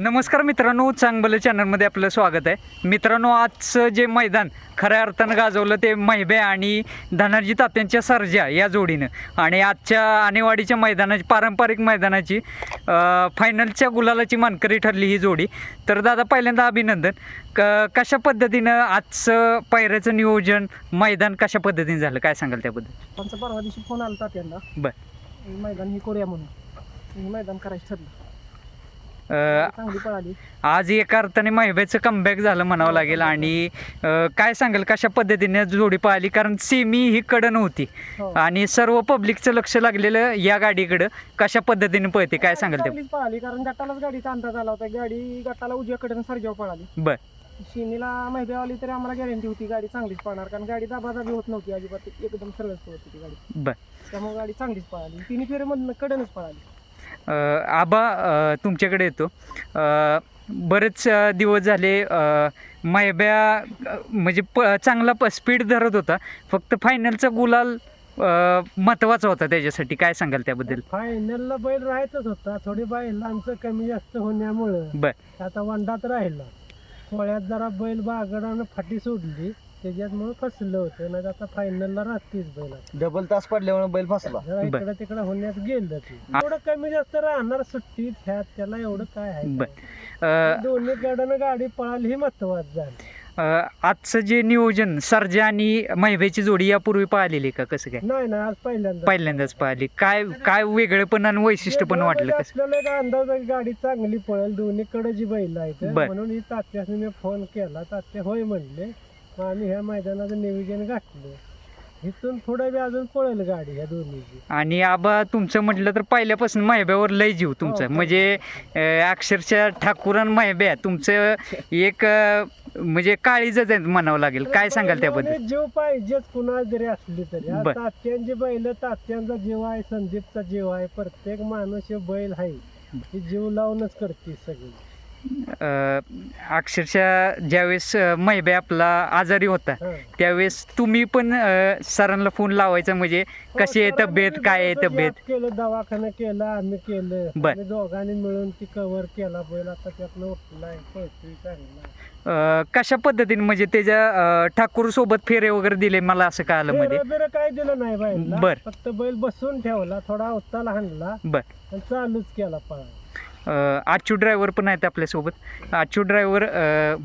नमस्कार मित्रांनो चांगलं चॅनलमध्ये आपलं स्वागत आहे. मित्रांनो आजचं जे मैदान खऱ्या अर्थानं गाजवलं ते महिबे आणि धनाजी तात्यांच्या सर्जा या जोडीनं. आणि आजच्या आणेवाडीच्या मैदानाची पारंपरिक मैदानाची फायनलच्या गुलालाची मानकरी ठरली ही जोडी. तर दादा पहिल्यांदा अभिनंदन. क कशा पद्धतीनं आजचं पायऱ्याचं नियोजन मैदान कशा पद्धतीने झालं? काय सांगाल त्याबद्दल? त्यांचा परवा दिवशी फोन आला त्यांना बर. मैदान ही करूया म्हणून. मैदान करायचं ठरलं. चांगली पळाली. आज एका अर्थाने महिबेचं कमबॅक झालं म्हणावं लागेल. आणि अं, काय सांगाल कशा पद्धतीने जोडी पाहिली कारण सेमी ही कडन होती. हो. आणि सर्व पब्लिकचं लक्ष लागलेलं या गाडीकडं. कशा पद्धतीने पळते काय सांगाल ते? चांगलीच पळाली कारण गटालाच गाडीचा अंदाज आला होता. गाडी गटाला उजव्याकडे सरजाव पळाली. बर. शिनीला माहिती आली तरी आम्हाला गॅरंटी होती गाडी चांगलीच पळणार. कारण गाडी दाबादाबी होत नव्हती अजिबात. एकदम सरळच होती गाडी. बर. त्यामुळे गाडी चांगलीच पळाली. तिन्ही फेरीमधनं कडनच पळाली. आबा तुमच्याकडे येतो. बरेच दिवस झाले अं, म्हणजे प चांगला प स्पीड धरत होता. फक्त फायनलचा गुलाल अं, महत्त्वाचा होता त्याच्यासाठी. काय सांगाल त्याबद्दल? फायनलला बैल राहायचंच होता. थोडी बैलांचं कमी जास्त होण्यामुळं बर. आता वंडात राहिला. थोड्यात जरा बैल बागडानं फाटी सोडली. त्याच्यामुळे फसलं होतं. नाही आता फायनलला राहतेच बैल. डबल तास पडल्यामुळे बैल फसला. इकडं तिकडं होण्यात गेलं ते. एवढं कमी जास्त राहणार सुट्टीत ह्यात त्याला एवढं काय आहे? अं, दोन्ही गाड्यानं गाडी पळाली ही महत्वाचं झालं. अ, आजचं जे नियोजन सर्जा आणि महिबेची जोडी यापूर्वी पाहिलेली का? कसं काय? नाही ना आज पहिल्यांदा पहिल्यांदाच पाहिली. काय काय वेगळेपण आणि वैशिष्ट्य पण वाटलं कसं? आपल्याला एक अंदाज आहे की गाडी चांगली पळेल. दोन्हीकडे जी बैल आहेत बर. म्हणून ही तात्याने मी फोन केला. तात्या होय म्हणले. मग आम्ही ह्या मैदानाचं नियोजन घातलं इथून पुढे बी अजून पळेल गाडी ह्या दोन्हीची. आणि आबा तुमचं म्हटलं तर पहिल्यापासून महिब्यावर लय जीव तुमचा. हो, म्हणजे अ, अक्षरशः ठाकूर आणि महिब्या तुमचं एक अ, म्हणजे काळीजच आहे म्हणावं लागेल. काय सांगाल त्याबद्दल? जीव पाहिजेच कुणा जरी असली तरी. आज बर. तात्यांची बैल तात्यांचा जीव आहे संदीपचा जीव आहे. प्रत्येक माणूस हे बैल आहे. ही जीव लावूनच करते सगळी. अक्षरशः ज्यावेळेस महिब्या आपला आजारी होता हा. त्यावेळेस तुम्ही पण सरांना फोन लावायचा म्हणजे कशी आहे हो, तब्येत काय आहे तब्येत? केलं दवाखाना केला आम्ही केलं. बर. आम्ही दोघांनी मिळून ती कव्हर केला बैल. आता त्यातनं उठलाय पळतोय चांगला अ, कशा पद्धतीने म्हणजे त्याच्या ठाकूर सोबत फेरे वगैरे दिले मला असं कळालं मध्ये? फेरं बिरं काय दिलं नाही बैलला बर. फक्त बैल बसून ठेवला थोडा अवताला हाणला. बर. आणि चालूच केला पळा अ, आजचू ड्रायव्हर पण आहेत आपल्यासोबत. आजचू ड्रायव्हर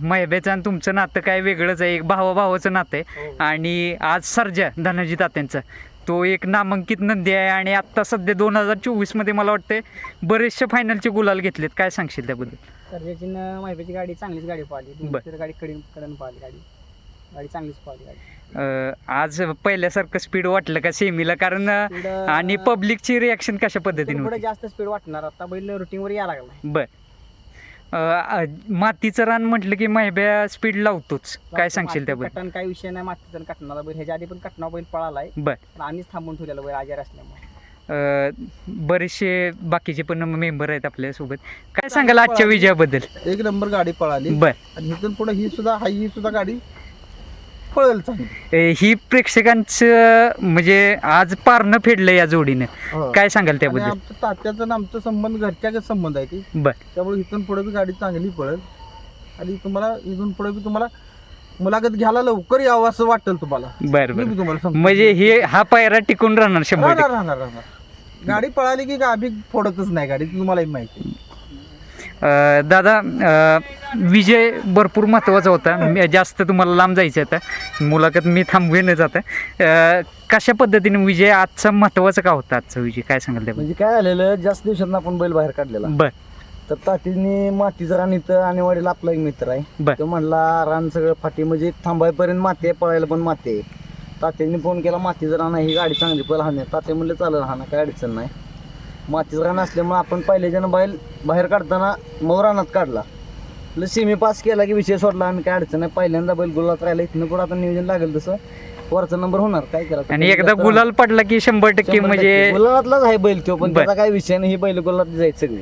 महिब्याचं आणि तुमचं नातं काय वेगळंच आहे. एक भावा भावाचं नातं आहे. आणि आज सर्जा धनाजी तात्यांचा. तो एक नामांकित नंदी आहे आणि आत्ता सध्या दोन हजार चोवीसमध्ये मला वाटते बरेचसे फायनलचे गुलाल घेतलेत. काय सांगशील त्याबद्दल? सर्जाची माहितीची गाडी चांगलीच गाडी पाहिली. गाडी कडे कडन पाहिली गाडी. गाडी चांगलीच पाहिली गाडी. आज पहिल्यासारखं स्पीड वाटलं का सेमीला कारण आणि पब्लिकची रिॲक्शन कशा पद्धतीने जास्त स्पीड वाटणार. आता बैल रुटीनवर यायला लागला बर. मातीचं रान म्हटलं की महिब्या स्पीड लावतोच. काय सांगशील त्याबद्दल? कटण काही विषय नाही. मातीचा कटणारा बैल. ह्याच्या आधी पण कटणा बैल पळालाय. बर. पण आम्हीच थांबून ठेवलेला बैल आजार असल्यामुळे. बरेचसे बाकीचे पण मेंबर आहेत आपल्यासोबत. काय सांगाल आजच्या विजयाबद्दल? एक नंबर गाडी पळाली. बर. आणि पुढे ही सुद्धा हा ही सुद्धा गाडी पळेल चांगली. ए, ही प्रेक्षकांचं म्हणजे आज पारणं फेडलं या जोडीनं. हो. काय सांगाल आणि त्याबद्दल? आमचं तात्याचा आणि आमचा संबंध घरच्या संबंध आहे ती. बर. त्यामुळे इथून पुढे बी गाडी चांगली पळेल. आणि तुम्हाला इथून पुढे बी तुम्हाला मुलाखत घ्यायला लवकर यावं असं वाटेल तुम्हाला. बर मी बर तुम्हाला सांगतो. म्हणजे हे हा पायरा टिकून राहणार शंभर राहणार. राहणार राहणार. गाडी पळाली की गाभी फोडतच नाही गाडी तुम्हालाही माहिती आहे. दादा विजय भरपूर महत्त्वाचा होता. मी- जास्त तुम्हाला लांब जायचं आता. मुलाखत मी थांबवेनच आता. कशा पद्धतीने विजय आजचा महत्त्वाचा का होता आजचा विजय? काय सांगाल त्याबद्दल? म्हणजे काय झालेलं जास्त दिवसात आपण बैल बाहेर काढलेला. बर. तर तातीने मातीचं रान इथं आणि वडील आपला एक मित्र आहे. बर. तो म्हणला रान सगळं फाटी म्हणजे थांबायपर्यंत माती आहे पळायला पण माती आहे. तात्यांनी फोन केला मातीचं रान आहे ही गाडी चांगली पळा हाणे तात्या म्हणले चालेल हाणा काय अडचण नाही. मातीचं रान असल्यामुळे आपण पहिल्याच्यानं बैल बाहेर काढताना मग रानात काढला. आपलं सेमी पास केला की विषय सोडला आम्ही काय अडचण नाही. पहिल्यांदा बैल गुलात राहिला इथनं पुढे आता नियोजन लागेल तसं? वरचा नंबर होणार काय करा आणि एकदा गुलाल पडला की शंभर टक्के म्हणजे गुलाबातलाच आहे बैल तो पण. त्याचा काय विषय नाही ही बैल गुलाबात जायचं सगळी.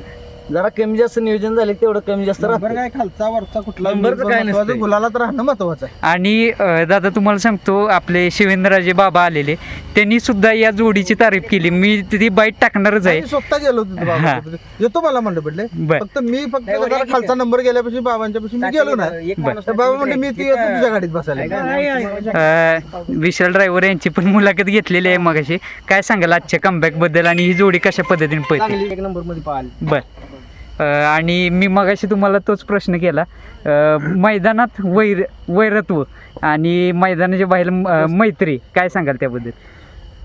जरा कमी जास्त नियोजन झाले तेवढं कमी जास्त नंबर राहतं काय खालचा वरचा कुठला? नंबरचं काय महत्वाचं, नसतंय. गुलाला तर राहणं महत्वाचं आहे. आणि अ, दादा तुम्हाला सांगतो आपले शिवेंद्रराजे बाबा आलेले त्यांनी सुद्धा या जोडीची तारीफ केली. मी ती बाईट टाकणारच आहे. मी स्वतः गेलो होतो तिथं बाबांच्या येतो मला म्हणलं पडले बर. फक्त मी फक्त नाही, जरा वडील खालचा नंबर गेल्यापासून बाबांच्या पासून मी गेलो एक. माणूस तर बाबा म्हणले मी ती येतो तुझ्या गाडीत बसायला अ, विशाल ड्रायव्हर यांची पण मुलाखत घेतलेली आहे मगाशी. काय सांगाल आजच्या कमबॅकबद्दल? आणि ही जोडी कशा पद्धतीने पळते? चांगली एक नंबरमध्ये पाहिली. बर. आणि मी मगाशी तुम्हाला तोच प्रश्न केला. मैदानात वैर वैरत्व आणि मैदानाच्या बाहेर मैत्री काय सांगाल त्याबद्दल?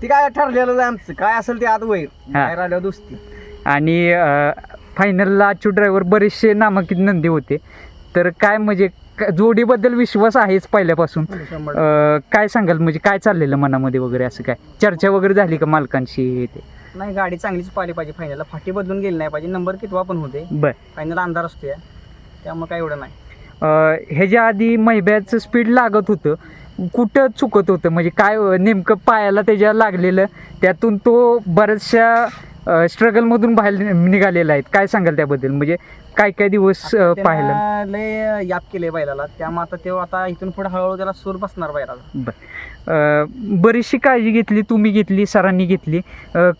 ती काय ठरलेलं आहे आमचं. काय असेल ते आत वैर. बाहेर आल्यावर दोस्ती. आणि फायनलला अच्यू ड्रायव्हर बरेचसे नामांकित नंदी होते. तर काय म्हणजे जोडीबद्दल विश्वास आहेच पहिल्यापासून. अ, काय सांगाल? म्हणजे काय चाललेलं मनामध्ये वगैरे असं काय? चर्चा वगैरे झाली का मालकांशी हे ते? नाही गाडी चांगलीच पाहिली पाहिजे फायनलला फाटी बदलून गेली नाही पाहिजे. नंबर कितवा पण होते बर. फायनल अंधार असतो या त्यामुळे काय एवढं नाही. अ, ह्याच्या आधी मैब्याचं स्पीड लागत होतं. कुठं चुकत होतं? म्हणजे काय अ, नेमकं पायाला त्याच्या लागलेलं त्यातून तो बऱ्याचशा स्ट्रगलमधून बाहेर निघालेला आहे. काय सांगाल त्याबद्दल? म्हणजे काय काय दिवस अ, पाहिलं? लय याप केले बैलाला. त्यामुळे आता तो आता इथून पुढे हळूहळू त्याला सूर बसणार बैलाला. बरीचशी काळजी घेतली तुम्ही घेतली सरांनी घेतली.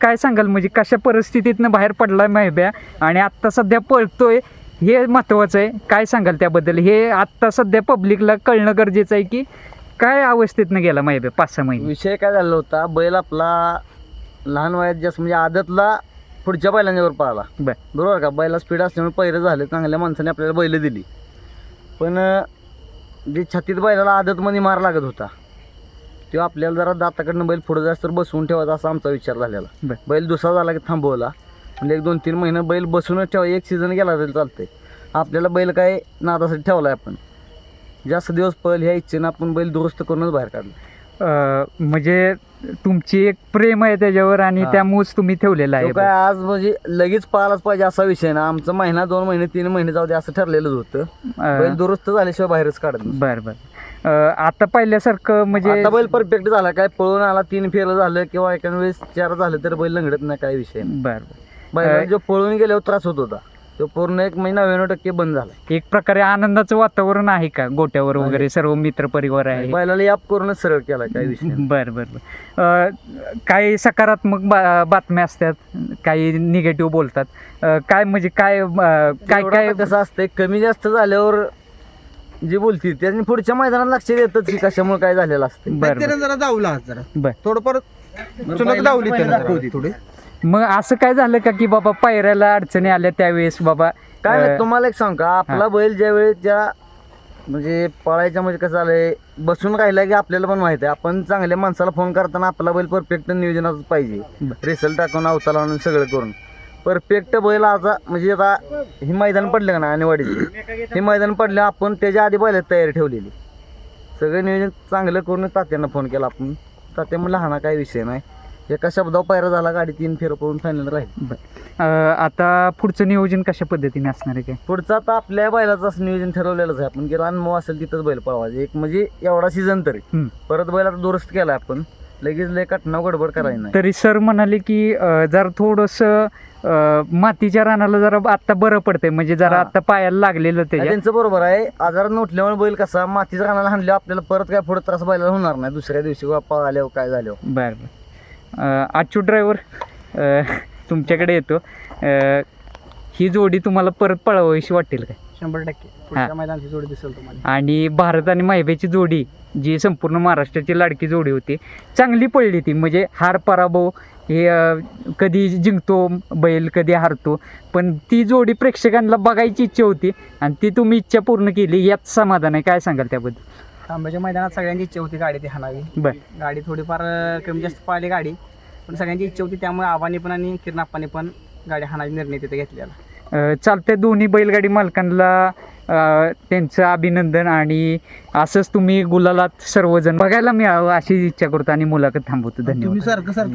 काय सांगाल? म्हणजे कशा परिस्थितीतनं बाहेर पडला माहिब्या? आणि आत्ता सध्या पळतोय हे महत्त्वाचं आहे. काय सांगाल त्याबद्दल? हे आत्ता सध्या पब्लिकला कळणं गरजेचं आहे की काय अवस्थेतनं गेला माहिब्या पाच सहा महिने? विषय काय झाला होता? बैल आपला लहान वयात जास्त म्हणजे आदतला पुढच्या बैलांच्यावर पळाला. बर. बरोबर का? बैला स्पीड असल्यामुळे पहिरं झालं चांगल्या माणसाने आपल्याला बैल दिली. पण जे छातीत बैलाला आदतमध्ये मार लागत होता तो आपल्याला जरा दाताकडनं बैल पुढे जास्त तर बसवून ठेवायचा असा आमचा विचार झालेला. बैल दुसरा झाला की थांबवला. म्हणजे एक दोन तीन महिने बैल बसूनच ठेवा एक सीझन गेला तरी चालतंय. आपल्याला बैल काय नादासाठी ठेवला आहे आपण. जास्त दिवस पळ ह्या इच्छेनं आपण बैल दुरुस्त करूनच बाहेर काढला. म्हणजे तुमची एक प्रेम आहे त्याच्यावर आणि. त्यामुळेच तुम्ही ठेवलेला आहे काय आज म्हणजे लगेच पाळाच पाहिजे असा विषय ना आमचा महिना दोन महिने तीन महिने जाऊ दे असं ठरलेलंच होतं. बैल दुरुस्त झाल्याशिवाय बाहेरच काढत. बर बर. आता पहिल्यासारखं म्हणजे आता बैल परफेक्ट झाला. काय पळून आला तीन फेरं झालं किंवा एखाद्या वेळेस चार झालं तर बैल लंगडत नाही काय विषय नाही. बर बर. बैलाला जो पळून गेल्यावर त्रास होत होता. तो पूर्ण एक महिना नव्याण्णव टक्के बंद झाला. एक प्रकारे आनंदाचं वातावरण आहे का गोट्यावर वगैरे? सर्व मित्र परिवार आहे. बैलाला याप करूनच सरळ केला काय विषय नाही. बर बर बर. अ, काही सकारात्मक बा- बातम्या असतात काही निगेटिव्ह बोलतात. अ, काय म्हणजे काय अ, काय एवढं काय आता कसं असतंय कमी जास्त झाल्यावर जे बोलतील त्यांनी पुढच्या मैदानात लक्ष देतात की कशामुळे काय झालेलं असतं बर त्याने जरा दावला आज जरा. बर. थोडंफार चुनक दावली त्याने जरा. थोडी. मग असं काय झालं का की बाबा पायऱ्याला अडचणी आल्या त्यावेळेस बाबा? काय नाही अ, तुम्हाला एक सांग का? आपला बैल ज्या वेळेस ज्या म्हणजे पळायच्या म्हणजे कसं झालंय बसून राहिला की आपल्याला पण माहिती आहे. आपण चांगल्या माणसाला फोन करताना आपला बैल परफेक्ट नियोजनाच पाहिजे. रिसल्ट टाकून अवतार लावून सगळं करून. परफेक्ट बैल आता म्हणजे आता हे मैदान पडलं का ना आणेवाडीचे? हे मैदान पडलं आपण त्याच्या आधी बैलात तयारी ठेवलेली. सगळं नियोजन चांगलं करून तात्यांना फोन केला आपण. तात्या म्हणलं हा ना काही विषय नाही. एका शब्दावर पायरा झाला गाडी तीन फेर पळून फायनल राहील. आता पुढचं नियोजन कशा पद्धतीने असणार आहे काय? पुढचं आता आपल्या बैलाचं असं नियोजन ठरवलेलंच आहे. आपण गेला अनुभव असेल तिथंच बैल पळवायचे. एक म्हणजे एवढा सीझन तरी. परत बैल आता दुरुस्त केला आपण. लगेच लय कटनाव गडबड करायची नाही. तरी सर म्हणाले की जरा थोडस मातीच्या रानाला जरा आता बरं पडतंय. म्हणजे जरा. आता पायाला लागलेलं त्याच्या त्यांचं बरोबर आहे. आजारात उठल्यामुळे बैल कसा मातीचा रानाला हाणल्यावर आपल्याला परत काय पुढे त्रास बैलाला होणार नाही. दुसऱ्या दिवशी किंवा पळाल्यावर काय झाल्यावर. बर. बर आजचू ड्रायव्हर तुमच्याकडे येतो. ही जोडी तुम्हाला परत पळवावीशी वाटेल काय? शंभर टक्के. पुढच्या मैदानाची जोडी दिसेल तुम्हाला. आणि भारत आणि माहिब्याची जोडी जी संपूर्ण महाराष्ट्राची लाडकी जोडी होती चांगली पडली ती. म्हणजे हार पराभव हे कधी जिंकतो बैल कधी हारतो पण ती जोडी प्रेक्षकांना बघायची इच्छा होती आणि ती तुम्ही इच्छा पूर्ण केली यात समाधान आहे. काय सांगाल त्याबद्दल? तांब्याच्या मैदानात सगळ्यांची इच्छा होती गाडी ती हाणावी. बर. गाडी थोडीफार कमी जास्त पाहिली गाडी पण सगळ्यांची इच्छा होती त्यामुळे आबाने पण आणि किरणाप्पाने पण गाडी हाणायचा निर्णय तिथे घेतलेला. अ, चालतंय. दोन्ही बैलगाडी मालकांना अ, त्यांचं अभिनंदन आणि असंच तुम्ही गुलालात सर्वजण बघायला मिळावं अशी इच्छा करतो आणि मुलाखत थांबवतो. धन्यवाद तुम्ही सारखं सारखं